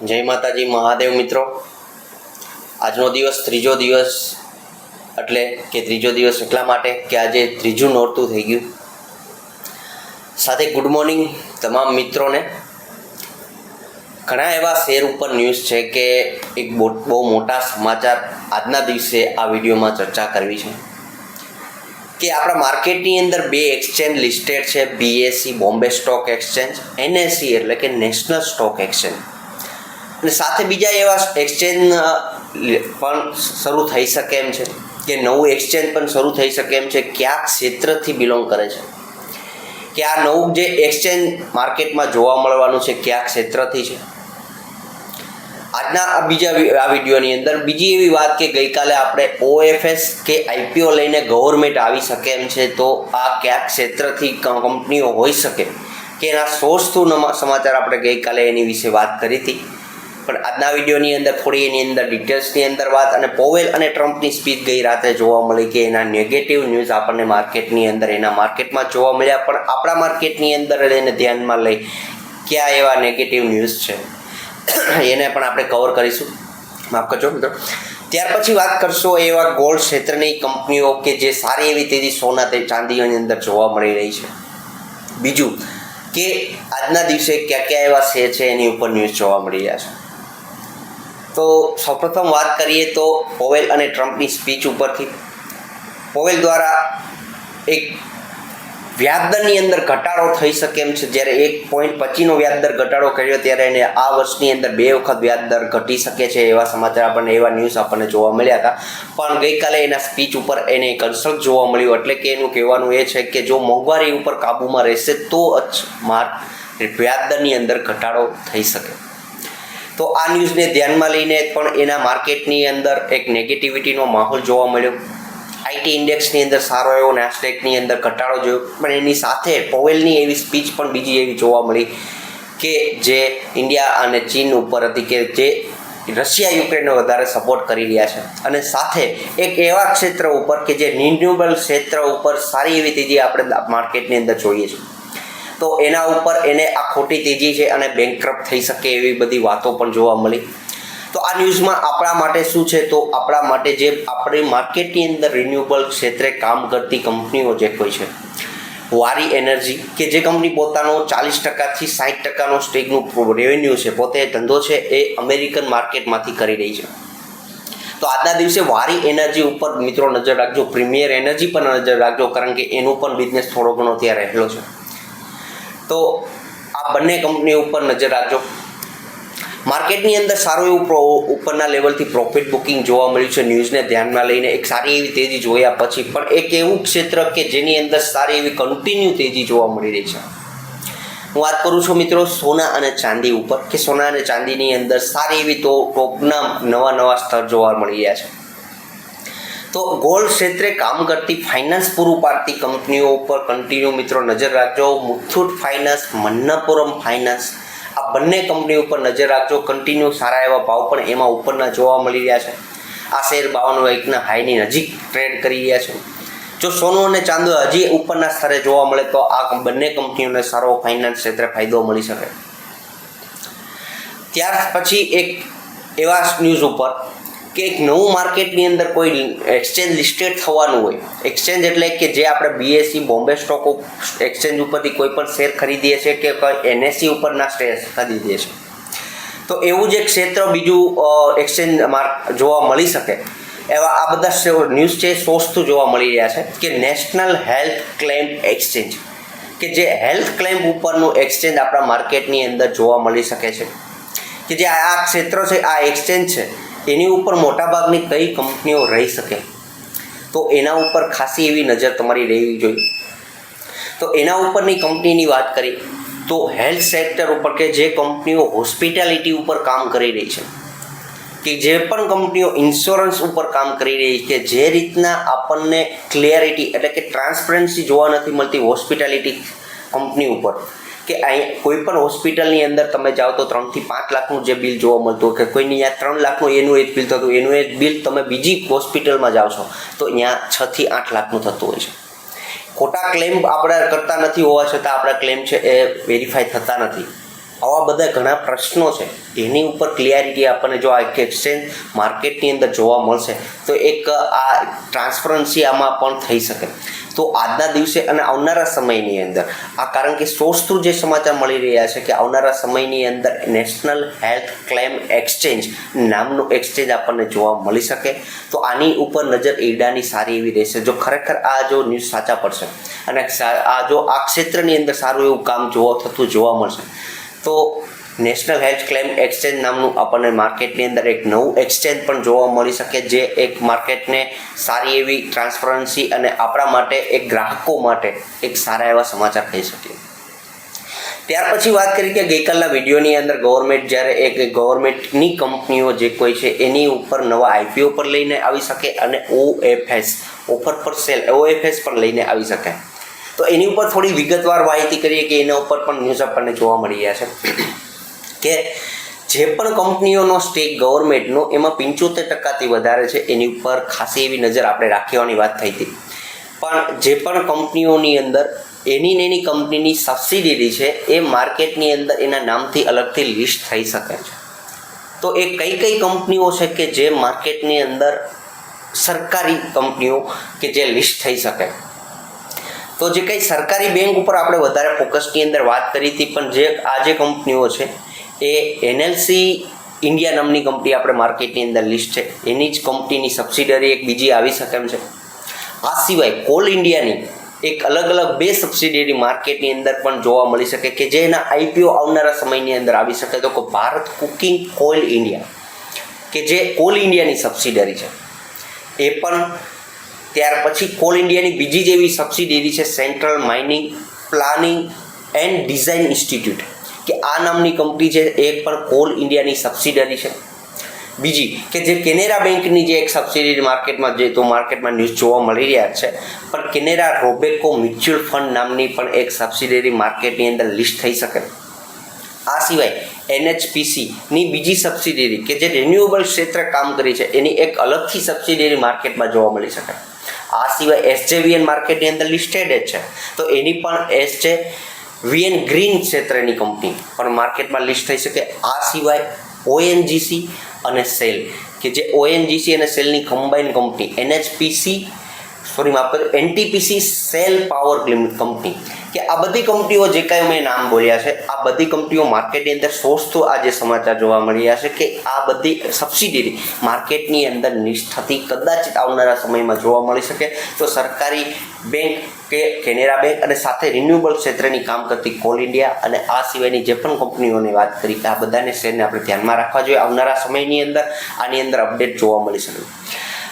જય માતાજી, મહાદેવ મિત્રો. આજનો દિવસ ત્રીજો દિવસ એટલે કે ત્રીજો દિવસ એટલા માટે કે આજે ત્રીજું નોરતું થઈ ગયું. સાથે ગુડ મોર્નિંગ તમામ મિત્રોને. ઘણા એવા શેર ઉપર ન્યૂઝ છે કે એક બહુ મોટા સમાચાર આજના દિવસે આ વિડીયોમાં ચર્ચા કરવી છે. કે આપણા માર્કેટની અંદર બે એક્સચેન્જ લિસ્ટેડ છે BSC Bombay stock exchange NSC એટલે કે નેશનલ સ્ટોક એક્સચેન્જ. અને સાથે બીજા એવા એક્સચેન્જ પણ શરૂ થઈ શકે એમ છે. કે નવું એક્સચેન્જ પણ શરૂ થઈ શકે એમ છે. કયા ક્ષેત્રથી બિલોંગ કરે છે? કે આ નવું જે એક્સચેન્જ માર્કેટમાં જોવા મળવાનું છે, કયા ક્ષેત્રથી છે? આજના આ બીજા આ વિડીયોની અંદર બીજી એવી વાત કે ગઈકાલે આપણે ઓએફએસ કે આઈપીઓ લઈને ગવર્મેન્ટ આવી શકે એમ છે, તો આ કયા ક્ષેત્રથી કંપનીઓ હોઈ શકે? કે એના સોર્સ થ્રુ સમાચાર આપણે ગઈકાલે એની વિશે વાત કરી હતી. પણ આજના વિડીયોની અંદર થોડી એની અંદર ડિટેલ્સની અંદર વાત અને પોવેલ અને ટ્રમ્પની સ્પીચ ગઈ રાતે જોવા મળી કે એના નેગેટિવ ન્યૂઝ આપણને માર્કેટની અંદર, એના માર્કેટમાં જોવા મળ્યા. પણ આપણા માર્કેટની અંદર એને ધ્યાનમાં લઈ, કયા એવા નેગેટિવ ન્યૂઝ છે? એને પણ આપણે કવર કરીશું. માફ કરજો મિત્રો. ત્યાર પછી વાત કરશો એવા ગોલ્ડ ક્ષેત્રની કંપનીઓ કે જે સારી એવી તેજી સોના તે ચાંદીઓની અંદર જોવા મળી રહી છે. બીજું કે આજના દિવસે કયા કયા એવા શેર છે એની ઉપર ન્યૂઝ જોવા મળી રહ્યા છે. તો સૌપ્રથમ વાત કરીએ તો પોવેલ અને ટ્રમ્પની સ્પીચ ઉપરથી. પોવેલ દ્વારા એક વ્યાજદરની અંદર ઘટાડો થઈ શકે એમ છે. જ્યારે એક પોઈન્ટ પચીનો વ્યાજદર ઘટાડો કર્યો ત્યારે એને આ વર્ષની અંદર બે વખત વ્યાજદર ઘટી શકે છે એવા સમાચાર આપણને, એવા ન્યૂઝ આપણને જોવા મળ્યા હતા. પણ ગઈકાલે એના સ્પીચ ઉપર એને કન્સલ્ટ જોવા મળ્યું. એટલે કે એનું કહેવાનું એ છે કે જો મોંઘવારી ઉપર કાબૂમાં રહેશે તો જ માર્ક વ્યાજદરની અંદર ઘટાડો થઈ શકે. તો આ ન્યૂઝને ધ્યાનમાં લઈને પણ એના માર્કેટની અંદર એક નેગેટિવિટીનો માહોલ જોવા મળ્યો. આઈટી ઇન્ડેક્સની અંદર સારો એવો નાસ્ટેકની અંદર ઘટાડો જોયો. પણ એની સાથે પોવેલની એવી સ્પીચ પણ બીજી એવી જોવા મળી કે જે ઇન્ડિયા અને ચીન ઉપર હતી કે જે રશિયા, યુક્રેનને વધારે સપોર્ટ કરી રહ્યા છે. અને સાથે એક એવા ક્ષેત્ર ઉપર કે જે રિન્યુએબલ ક્ષેત્ર ઉપર સારી એવી તેજી આપણે માર્કેટની અંદર જોઈએ છીએ તો એના ઉપર એને આ ખોટી તેજી છે અને બેંકરપ્ટ થઈ શકે એવી બધી વાતો પણ જોવા મળી. તો આ ન્યૂઝમાં આપણા માટે શું છે? તો આપણા માટે જે આપણી માર્કેટની અંદર રિન્યુએબલ ક્ષેત્રે કામ કરતી કંપનીઓ જે કોઈ છે, વારી એનર્જી, કે જે કંપની પોતાનો ચાલીસ ટકાથી સાઠ ટકાનો સ્ટેકનું રેવન્યુ છે, પોતે ધંધો છે એ અમેરિકન માર્કેટમાંથી કરી રહી છે. તો આજના દિવસે વારી એનર્જી ઉપર મિત્રો નજર રાખજો, પ્રીમિયર એનર્જી પર નજર રાખજો, કારણ કે એનું પણ બિઝનેસ થોડો ઘણો ત્યાં રહેલો છે. તો આ બંને કંપની ઉપર નજર રાખજો. માર્કેટની અંદર સારું એવું પ્રો, ઉપરના લેવલથી પ્રોફિટ બુકિંગ જોવા મળ્યું છે. ન્યૂઝને ધ્યાનમાં લઈને એક સારી એવી તેજી જોયા પછી પણ એક એવું ક્ષેત્ર કે જેની અંદર સારી એવી કન્ટિન્યુ તેજી જોવા મળી રહી છે. હું વાત કરું છું મિત્રો સોના અને ચાંદી ઉપર, કે સોના અને ચાંદીની અંદર સારી એવી તો ટોપના નવા નવા સ્તર જોવા મળી રહ્યા છે. તો ગોલ્ડ ક્ષેત્રે કામ કરતી ફાઇનાન્સ પૂરું પાડતી કંપનીઓ ઉપર કન્ટિન્યુ મિત્રો નજર રાખજો. મુથુટ ફાઇનાન્સ મન્નાપુરમ ફાઇનાન્સ આ બંને કંપની ઉપર નજર રાખજો. કન્ટિન્યુ સારા એવા ભાવ પણ એમાં ઉપરના જોવા મળી રહ્યા છે. આ શેર બાવન એકના હાઈની નજીક ટ્રેડ કરી રહ્યા છે. જો સોનું અને ચાંદો હજી ઉપરના સ્તરે જોવા મળે તો આ બંને કંપનીઓને સારો ફાઇનાન્સ ક્ષેત્રે ફાયદો મળી શકે. ત્યાર પછી એક એવા ન્યૂઝ ઉપર કે એક નવું માર્કેટની અંદર કોઈ એક્સચેન્જ લિસ્ટેડ થવાનું હોય. એક્સચેન્જ એટલે કે જે આપણે બીએસસી બોમ્બે સ્ટોક એક્સચેન્જ ઉપરથી કોઈ પણ શેર ખરીદીએ છીએ કે કોઈ એનએસસી ઉપરના શેર ખરીદીએ છીએ. તો એવું જ એક ક્ષેત્ર બીજું એક્સચેન્જ માર્ક જોવા મળી શકે. એવા આ બધા ન્યૂઝ છે સોર્સથી જોવા મળી રહ્યા છે કે નેશનલ હેલ્થ ક્લેમ એક્સચેન્જ કે જે હેલ્થ ક્લેમ ઉપરનું એક્સચેન્જ આપણા માર્કેટની અંદર જોવા મળી શકે છે. કે જે આ ક્ષેત્ર છે, આ એક્સચેન્જ છે એની ઉપર મોટાભાગની કઈ કંપનીઓ રહી શકે? તો એના ઉપર ખાસી એવી નજર તમારી રહેવી જોઈએ. તો એના ઉપરની કંપનીની વાત કરી તો હેલ્થ સેક્ટર ઉપર કે જે કંપનીઓ હોસ્પિટાલિટી ઉપર કામ કરી રહી છે, કે જે પણ કંપનીઓ ઇન્સ્યોરન્સ ઉપર કામ કરી રહી છે જે રીતના આપણને ક્લિયરિટી એટલે કે ટ્રાન્સપરન્સી જોવા નથી મળતી હોસ્પિટાલિટી કંપની ઉપર કે અહીં કોઈ પણ હોસ્પિટલની અંદર તમે જાઓ તો ત્રણથી પાંચ લાખનું જે બિલ જોવા મળતું કે કોઈની અહીંયા ત્રણ લાખનું એનું એક બિલ થતું એનું એક બિલ તમે બીજી હોસ્પિટલમાં જાઓ છો, તો અહીંયા છથી આઠ લાખનું થતું હોય છે. ખોટા ક્લેમ આપણે કરતા નથી હોવા છતાં આપણા ક્લેમ છે એ વેરીફાઈ થતા નથી. આવા બધા ઘણા પ્રશ્નો છે. એની ઉપર ક્લિયરિટી આપણને જો આ એક્સચેન્જ માર્કેટની અંદર જોવા મળશે, તો એક આ ટ્રાન્સપરન્સી આમાં પણ થઈ શકે. તો આજના દિવસે અને આવનારા સમયની અંદર, આ કારણ કે સોર્સ થ્રુ જે સમાચાર મળી રહ્યા છે કે આવનારા સમયની અંદર નેશનલ હેલ્થ ક્લેમ એક્સચેન્જ નામનું એક્સચેન્જ આપણને જોવા મળી શકે, તો આની ઉપર નજર ઈડાની સારી એવી રહેશે. જો ખરેખર આ જો ન્યૂઝ સાચા પડશે અને આ જો આ ક્ષેત્રની અંદર સારું એવું કામ જોવા થતું જોવા મળશે તો નેશનલ હેલ્થ ક્લેમ એક્સચેન્જ નામનું આપણને માર્કેટની અંદર એક નવું એક્સચેન્જ પણ જોવા મળી શકે જે એક માર્કેટને સારી એવી ટ્રાન્સપરન્સી અને આપણા માટે એક ગ્રાહકો માટે એક સારા એવા સમાચાર કહી શકીએ. ત્યાર પછી વાત કરી કે ગઈકાલના વિડીયોની અંદર ગવર્મેન્ટ જ્યારે એક ગવર્મેન્ટની કંપનીઓ જે કોઈ છે એની ઉપર નવા આઈપીઓ પર લઈને આવી શકે અને OFS offer for sale OFS પર લઈને આવી શકે તો એની ઉપર થોડી વિગતવાર માહિતી કરીએ કે એના ઉપર પણ ન્યૂઝ આપણને જોવા મળી રહ્યા છે કે જે પણ કંપનીઓનો સ્ટેક ગવર્મેન્ટનો એમાં પંચોતેર ટકાથી વધારે છે, એની ઉપર ખાસી એવી નજર આપણે રાખવાની વાત થઈ હતી. પણ જે પણ કંપનીઓની અંદર એની ને એની કંપનીની સબસિડીરી છે, એ માર્કેટની અંદર એના નામથી અલગથી લિસ્ટ થઈ શકે છે. તો એ કઈ કઈ કંપનીઓ છે કે જે માર્કેટની અંદર સરકારી કંપનીઓ કે જે લિસ્ટ થઈ શકે? તો જે કંઈ સરકારી બેંક ઉપર આપણે વધારે ફોકસની અંદર વાત કરી હતી, પણ જે આ જે કંપનીઓ છે, એ એનએલસી ઇન્ડિયા નામની કંપની આપણે માર્કેટની અંદર લિસ્ટ છે. એની જ કંપનીની સબસિડરી એક બીજી આવી શકે એમ છે. આ સિવાય કોલ ઇન્ડિયાની એક અલગ અલગ બે સબસિડરી માર્કેટની અંદર પણ જોવા મળી શકે કે જેના આઈપીઓ આવનારા સમયની અંદર આવી શકે. તો કે ભારત કુકિંગ કોલ ઇન્ડિયા, કે જે કોલ ઇન્ડિયાની સબસિડરી છે, એ પણ ત્યાર પછી કોલ ઇન્ડિયાની બીજી જ એવી સબસિડરી છે central mining planning and design institute કે આ નામની કંપની છે એ પણ કોલ ઇન્ડિયાની સબસિડરી છે. બીજી, કે જે કેનેરા બેંકની જે એક સબસિડી માર્કેટમાં જે તો માર્કેટમાં ન્યૂઝ જોવા મળી રહ્યા છે, પણ કેનેરા રોબેકો મ્યુચ્યુઅલ ફંડ નામની પણ એક સબસિડરી માર્કેટની અંદર લિસ્ટ થઈ શકે. આ સિવાય એનએચપીસીની બીજી સબસિડરી કે જે રિન્યુએબલ ક્ષેત્રે કામ કરી છે, એની એક અલગથી સબસિડરી માર્કેટમાં જોવા મળી શકે. આ સિવાય એસજેવીએન માર્કેટની અંદર લિસ્ટેડ જ છે. તો એની પણ એસ છે વીએન ગ્રીન ક્ષેત્રની કંપની. પણ માર્કેટમાં લિસ્ટ થઈ શકે આ સિવાય ઓએનજીસી અને સેલ. કે જે ઓએનજીસી અને સેલની કમ્બાઈન કંપની એનએચપીસી સોરી માફ કર્યું એનટીપીસી સેલ પાવર કંપની. કે આ બધી કંપનીઓ જે કાંઈ મેં નામ બોલ્યા છે, આ બધી કંપનીઓ માર્કેટની અંદર સોર્સ તો આજે સમાચાર જોવા મળી રહ્યા છે કે આ બધી સબસિડી માર્કેટની અંદર નિષ્ઠાથી કદાચ આવનારા સમયમાં જોવા મળી શકે. તો સરકારી બેંક કે કેનેરા બેંક અને સાથે રિન્યુએબલ ક્ષેત્રની કામ કરતી કોલ ઇન્ડિયા અને આ સિવાયની જે પણ કંપનીઓની વાત કરી કે આ બધાને શેરને આપણે ધ્યાનમાં રાખવા જોઈએ. આવનારા સમયની અંદર આની અંદર અપડેટ જોવા મળી શકે.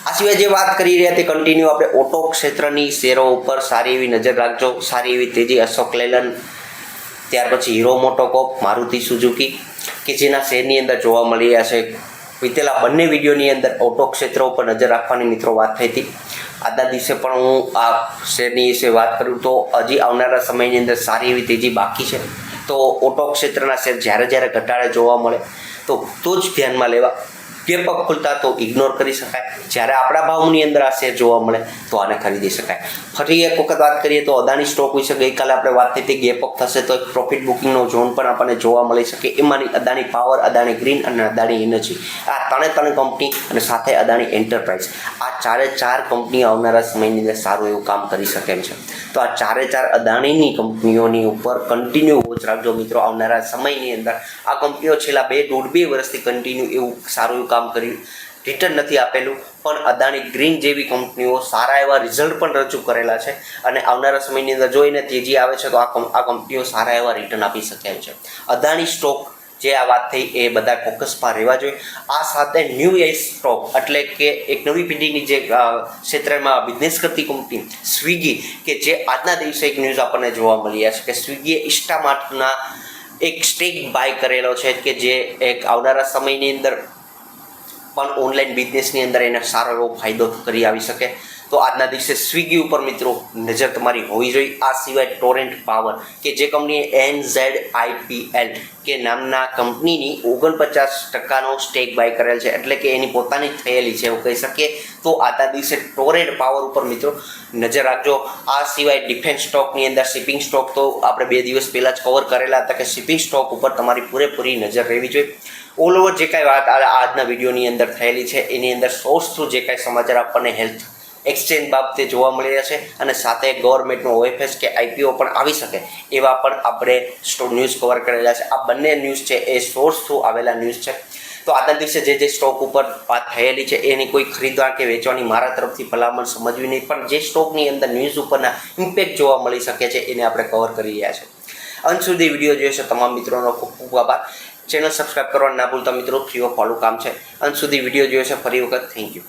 આ સિવાય જે વાત કરી રહ્યા તે કન્ટિન્યુ આપણે ઓટો ક્ષેત્રની શેરો ઉપર સારી એવી નજર રાખજો. સારી એવી તેજી અશોક લેલન, ત્યાર પછી હીરો મોટોકોપ મારુતિ સુઝુકી, કે જેના શેરની અંદર જોવા મળી રહ્યા છે. વિતેલા બંને વિડીયોની અંદર ઓટો ક્ષેત્ર ઉપર નજર રાખવાની મિત્રો વાત થઈ હતી. આજના દિવસે પણ હું આ શેરની વિશે વાત કરું તો હજી આવનારા સમયની અંદર સારી એવી તેજી બાકી છે. તો ઓટો ક્ષેત્રના શેર જ્યારે જ્યારે ઘટાડે જોવા મળે, તો તો જ ધ્યાનમાં લેવા. ગેપ અપ ખુલતા તો ઇગ્નોર કરી શકાય. જ્યારે આપણા ભાવની અંદર આ શેર જોવા મળે, તો આને ખરીદી શકાય. ફરી એક વખત વાત કરીએ તો અદાણી સ્ટોક વિશે ગઈકાલે આપણે વાત થઈ હતી ગેપ અપ થશે તો એક પ્રોફિટ બુકિંગનો ઝોન પણ આપણને જોવા મળી શકે. એમાંની અદાણી પાવર અદાણી ગ્રીન અને અદાણી એનર્જી આ ત્રણે ત્રણ કંપની અને સાથે અદાણી એન્ટરપ્રાઇઝ આ ચારે ચાર કંપની આવનારા સમયની અંદર સારું એવું કામ કરી શકે છે. તો આ ચારે ચાર અદાણીની કંપનીઓની ઉપર કન્ટિન્યુ વોચ રાખજો મિત્રો. આવનારા સમયની અંદર આ કંપનીઓ છેલ્લા બે દોઢ બે વર્ષથી કન્ટિન્યુ એવું સારું એવું કામ કર્યું. રિટર્ન નથી આપેલું, પણ અદાણી ગ્રીન જેવી કંપનીઓ સારા એવા રિઝલ્ટ પણ રજૂ કરેલા છે અને આવનારા સમયની અંદર જોઈને તેજી આવે છે તો આ આ કંપનીઓ સારા એવા રિટર્ન આપી શકે છે. અદાણી સ્ટોક જે આ વાત થઈ એ બધા ફોકસમાં રહેવા જોઈએ. આ સાથે ન્યૂ એજ સ્ટોક એટલે કે એક નવી પેઢીની જે ક્ષેત્રમાં બિઝનેસ કરતી કંપની સ્વિગી કે જે આજના દિવસે એક ન્યૂઝ આપણને જોવા મળી છે કે સ્વિગીએ ઇન્સ્ટામાર્ટના એક સ્ટેક બાય કરેલો છે કે જે એક આવનારા સમયની અંદર પણ ઓનલાઈન બિઝનેસની અંદર એને સારો એવો ફાયદો કરી આવી શકે. તો આજના દિવસે સ્વિગી ઉપર મિત્રો નજર તમારી હોવી જોઈએ. આ સિવાય ટોરેન્ટ પાવર કે જે કંપનીએ એન ઝેડ આઈપીએલ કે નામના કંપનીની ઓગણપચાસ ટકાનો સ્ટેક બાય કરેલ છે. એટલે કે એની પોતાની થયેલી છે, એવું કહી શકીએ. તો આજના દિવસે ટોરેડ પાવર ઉપર મિત્રો નજર રાખજો. આ સિવાય ડિફેન્સ સ્ટોકની અંદર શિપિંગ સ્ટોક તો આપણે બે દિવસ પહેલાં જ કવર કરેલા હતા કે શિપિંગ સ્ટોક ઉપર તમારી પૂરેપૂરી નજર રહેવી જોઈએ. ઓલ ઓવર જે કાંઈ વાત આજના વિડીયોની અંદર થયેલી છે, એની અંદર સોર્સ થ્રુ જે કાંઈ સમાચાર આપણને હેલ્થ એક્સચેન્જ બાબતે જોવા મળી રહ્યા છે અને સાથે ગવર્મેન્ટનો ઓએફએસ કે આઈપીઓ પણ આવી શકે એવા પણ આપણે ન્યૂઝ કવર કરેલા છે. આ બંને ન્યૂઝ છે એ સોર્સ થ્રુ આવેલા ન્યૂઝ છે. તો આજના દિવસે જે જે સ્ટોક ઉપર વાત થયેલી છે, એની કોઈ ખરીદવા કે વેચવાની મારા તરફથી ભલામણ સમજવી નહીં, પણ જે સ્ટોકની અંદર ન્યૂઝ ઉપરના ઇમ્પેક્ટ જોવા મળી શકે છે, એને આપણે કવર કરી રહ્યા છે. અંત સુધી વીડિયો છે, તમામ મિત્રોનો ખૂબ ખૂબ આભાર. ચેનલ સબસ્ક્રાઈબ કરવાનું ના ભૂલતા મિત્રો ફ્રી ઓફ ફોલો કામ છે. અંત સુધી વીડિયો છે, ફરી વખત થેન્ક યુ